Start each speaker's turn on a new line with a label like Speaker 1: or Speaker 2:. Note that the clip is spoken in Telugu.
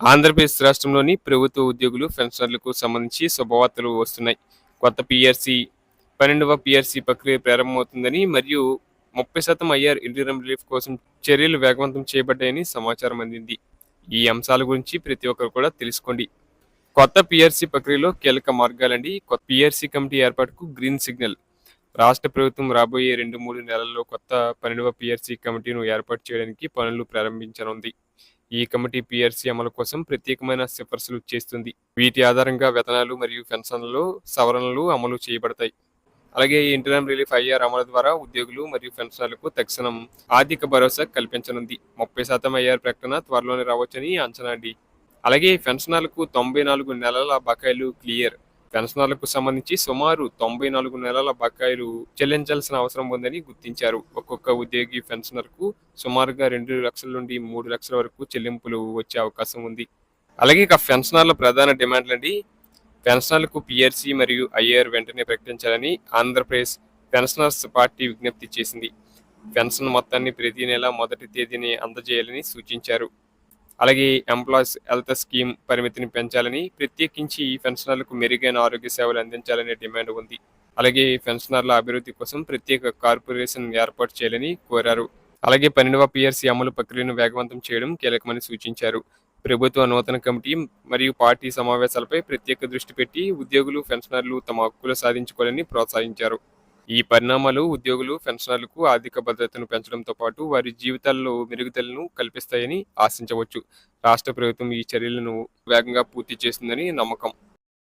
Speaker 1: ఆంధ్రప్రదేశ్ రాష్ట్రంలోని ప్రభుత్వ ఉద్యోగులు పెన్షనర్లకు సంబంధించి శుభవార్తలు వస్తున్నాయి. కొత్త పిఆర్సీ పన్నెండవ పిఆర్సీ ప్రక్రియ ప్రారంభమవుతుందని మరియు ముప్పై శాతం ఐఆర్ ఇంటీరియం రిలీఫ్ కోసం చర్యలు వేగవంతం చేయబడ్డాయని సమాచారం అందింది. ఈ అంశాల గురించి ప్రతి ఒక్కరు కూడా తెలుసుకోండి. కొత్త పిఆర్సీ ప్రక్రియలో కీలక మార్గాలండి. కొత్త పిఆర్సీ కమిటీ ఏర్పాటుకు గ్రీన్ సిగ్నల్. రాష్ట్ర ప్రభుత్వం రాబోయే రెండు మూడు నెలల్లో కొత్త పన్నెండవ పిఆర్సీ కమిటీను ఏర్పాటు చేయడానికి పనులు ప్రారంభించనుంది. ఈ కమిటీ పిఆర్సీ అమలు కోసం ప్రత్యేకమైన సిఫార్సులు చేస్తుంది. వీటి ఆధారంగా వేతనాలు మరియు పెన్షన్లలో సవరణలు అమలు చేయబడతాయి. అలాగే ఇంటర్నల్ రిలీఫ్ ఐఆర్ అమలు ద్వారా ఉద్యోగులు మరియు పెన్షనర్లకు తక్షణం ఆర్థిక భరోసా కల్పించనుంది. ముప్పై శాతం ఐఆర్ ప్రకటన త్వరలోనే రావచ్చని అంచనా అండి అలాగే పెన్షనర్లకు తొంభై నాలుగు నెలల బకాయిలు క్లియర్. పెన్షనర్లకు సంబంధించి సుమారు తొంభై నాలుగు నెలల బకాయిలు చెల్లించాల్సిన అవసరం ఉందని గుర్తించారు. ఒక్కొక్క ఉద్యోగి పెన్షనర్కు సుమారుగా రెండు లక్షల నుండి మూడు లక్షల వరకు చెల్లింపులు వచ్చే అవకాశం ఉంది. అలాగే ఇక పెన్షనర్ల ప్రధాన డిమాండ్లు అండి. పెన్షనర్లకు పిఆర్సీ మరియు ఐఆర్ వెంటనే ప్రకటించాలని ఆంధ్రప్రదేశ్ పెన్షనర్స్ పార్టీ విజ్ఞప్తి చేసింది. పెన్షన్ మొత్తాన్ని ప్రతి నెల మొదటి తేదీని అందజేయాలని సూచించారు. అలాగే ఎంప్లాయీస్ హెల్త్ స్కీమ్ పరిమితిని పెంచాలని ప్రత్యేకించి పెన్షనర్లకు మెరుగైన ఆరోగ్య సేవలు అందించాలనే డిమాండ్ ఉంది. అలాగే పెన్షనర్ల అభివృద్ధి కోసం ప్రత్యేక కార్పొరేషన్ ఏర్పాటు చేయాలని కోరారు. అలాగే పన్నెండవ పిఆర్సీ అమలు ప్రక్రియను వేగవంతం చేయడం కీలకమని సూచించారు. ప్రభుత్వ నూతన కమిటీ మరియు పార్టీ సమావేశాలపై ప్రత్యేక దృష్టి పెట్టి ఉద్యోగులు పెన్షనర్లు తమ హక్కులు సాధించుకోవాలని ప్రోత్సహించారు. ఈ పరిణామాలు ఉద్యోగులు పెన్షనర్లకు ఆర్థిక భద్రతను పెంచడంతో పాటు వారి జీవితాల్లో మెరుగుదలను కల్పిస్తాయని ఆశించవచ్చు. రాష్ట్ర ప్రభుత్వం ఈ చర్యలను వేగంగా పూర్తి చేస్తుందని నమ్మకం.